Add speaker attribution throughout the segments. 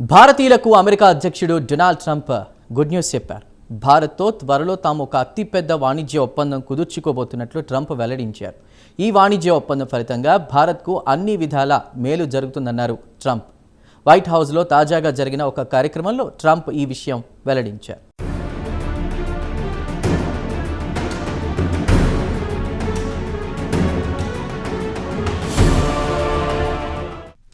Speaker 1: భారతీయులకు అమెరికా అధ్యక్షుడు Donald Trump good news చెప్పారు. భారత్తో త్వరలో తాము ఒక అతిపెద్ద వాణిజ్య ఒప్పందం కుదుర్చుకోబోతున్నట్లు ట్రంప్ వెల్లడించారు. ఈ వాణిజ్య ఒప్పందం ఫలితంగా భారత్కు అన్ని విధాల మేలు జరుగుతుందన్నారు ట్రంప్. వైట్ హౌస్లో తాజాగా జరిగిన ఒక కార్యక్రమంలో ట్రంప్ ఈ విషయం వెల్లడించారు.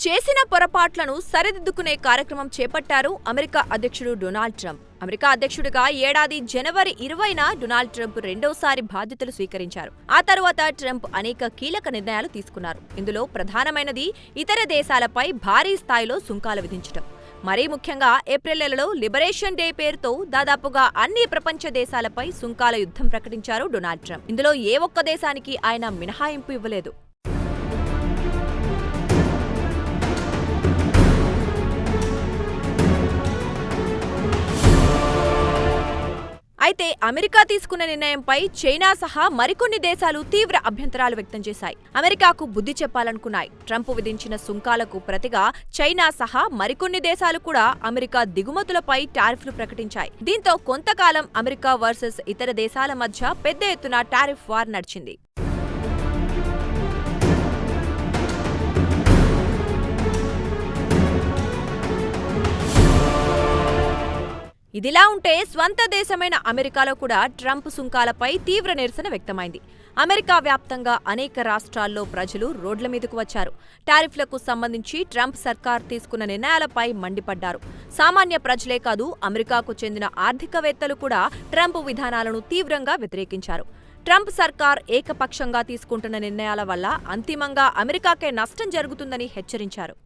Speaker 2: చేసిన పొరపాట్లను సరిదిద్దుకునే కార్యక్రమం చేపట్టారు అమెరికా అధ్యక్షుడు డొనాల్డ్ ట్రంప్. అమెరికా అధ్యక్షుడిగా ఏడాది జనవరి ఇరవైన డొనాల్డ్ ట్రంప్ రెండోసారి బాధ్యతలు స్వీకరించారు. ఆ తరువాత ట్రంప్ అనేక కీలక నిర్ణయాలు తీసుకున్నారు. ఇందులో ప్రధానమైనది ఇతర దేశాలపై భారీ స్థాయిలో సుంకాలు విధించడం మరీ ముఖ్యంగా ఏప్రిల్ నెలలో లిబరేషన్ డే పేరుతో దాదాపుగా అన్ని ప్రపంచ దేశాలపై సుంకాల యుద్ధం ప్రకటించారు డొనాల్డ్ ట్రంప్. ఇందులో ఏ ఒక్క దేశానికి ఆయన మినహాయింపు ఇవ్వలేదు. అయితే అమెరికా తీసుకున్న నిర్ణయంపై చైనా సహా మరికొన్ని దేశాలు తీవ్ర అభ్యంతరాలు వ్యక్తం చేశాయి. అమెరికాకు బుద్ధి చెప్పాలనుకున్నాయి. ట్రంప్ విధించిన సుంకాలకు ప్రతిగా చైనా సహా మరికొన్ని దేశాలు కూడా అమెరికా దిగుమతులపై టారిఫ్లు ప్రకటించాయి. దీంతో కొంతకాలం అమెరికా వర్సెస్ ఇతర దేశాల మధ్య పెద్ద ఎత్తున టారిఫ్ వార్ నడిచింది. ఇదిలా ఉంటే స్వంత దేశమైన అమెరికాలో కూడా ట్రంప్ సుంకాలపై తీవ్ర నిరసన వ్యక్తమైంది. అమెరికా వ్యాప్తంగా అనేక రాష్ట్రాల్లో ప్రజలు రోడ్ల మీదకు వచ్చారు. టారిఫ్లకు సంబంధించి ట్రంప్ సర్కార్ తీసుకున్న నిర్ణయాలపై మండిపడ్డారు. సామాన్య ప్రజలే కాదు అమెరికాకు చెందిన ఆర్థికవేత్తలు కూడా ట్రంప్ విధానాలను తీవ్రంగా వ్యతిరేకించారు. ట్రంప్ సర్కార్ ఏకపక్షంగా తీసుకుంటున్న నిర్ణయాల వల్ల అంతిమంగా అమెరికాకే నష్టం జరుగుతుందని హెచ్చరించారు.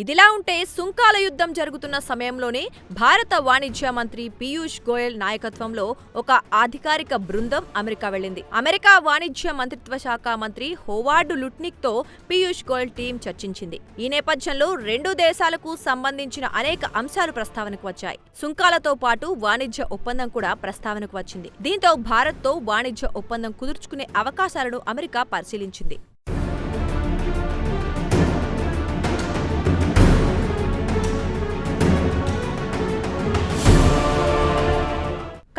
Speaker 2: ఇదిలా ఉంటే సుంకాల యుద్ధం జరుగుతున్న సమయంలోనే భారత వాణిజ్య మంత్రి పీయూష్ గోయల్ నాయకత్వంలో ఒక అధికారిక బృందం అమెరికా వెళ్ళింది. అమెరికా వాణిజ్య మంత్రిత్వ శాఖ మంత్రి హోవార్డు లుట్నిక్తో పీయూష్ గోయల్ టీం చర్చించింది. ఈ నేపథ్యంలో రెండు దేశాలకు సంబంధించిన అనేక అంశాలు ప్రస్తావనకు వచ్చాయి. సుంకాలతో పాటు వాణిజ్య ఒప్పందం కూడా ప్రస్తావనకు వచ్చింది. దీంతో భారత్తో వాణిజ్య ఒప్పందం కుదుర్చుకునే అవకాశాలను అమెరికా పరిశీలించింది.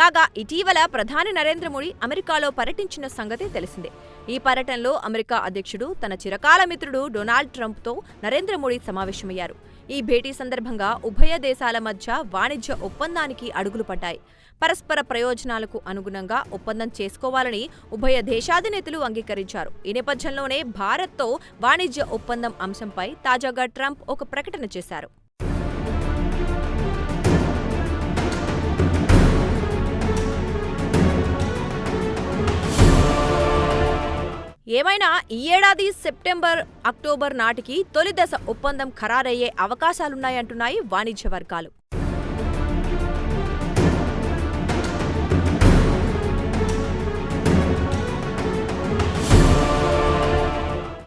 Speaker 2: కాగా ఇటీవల ప్రధాని నరేంద్ర మోడీ అమెరికాలో పర్యటించిన సంగతి తెలిసిందే. ఈ పర్యటనలో అమెరికా అధ్యక్షుడు తన చిరకాల మిత్రుడు డొనాల్డ్ ట్రంప్తో నరేంద్ర మోడీ సమావేశమయ్యారు. ఈ భేటీ సందర్భంగా ఉభయ దేశాల మధ్య వాణిజ్య ఒప్పందానికి అడుగులు పడ్డాయి. పరస్పర ప్రయోజనాలకు అనుగుణంగా ఒప్పందం చేసుకోవాలని ఉభయ దేశాధినేతలు అంగీకరించారు. ఈ నేపథ్యంలోనే భారత్తో వాణిజ్య ఒప్పందం అంశంపై తాజాగా ట్రంప్ ఒక ప్రకటన చేశారు. ఏమైనా ఈ ఏడాది సెప్టెంబర్ అక్టోబర్ నాటికి తొలి దశ ఒప్పందం ఖరారయ్యే అవకాశాలున్నాయంటున్నాయి వాణిజ్య వర్గాలు.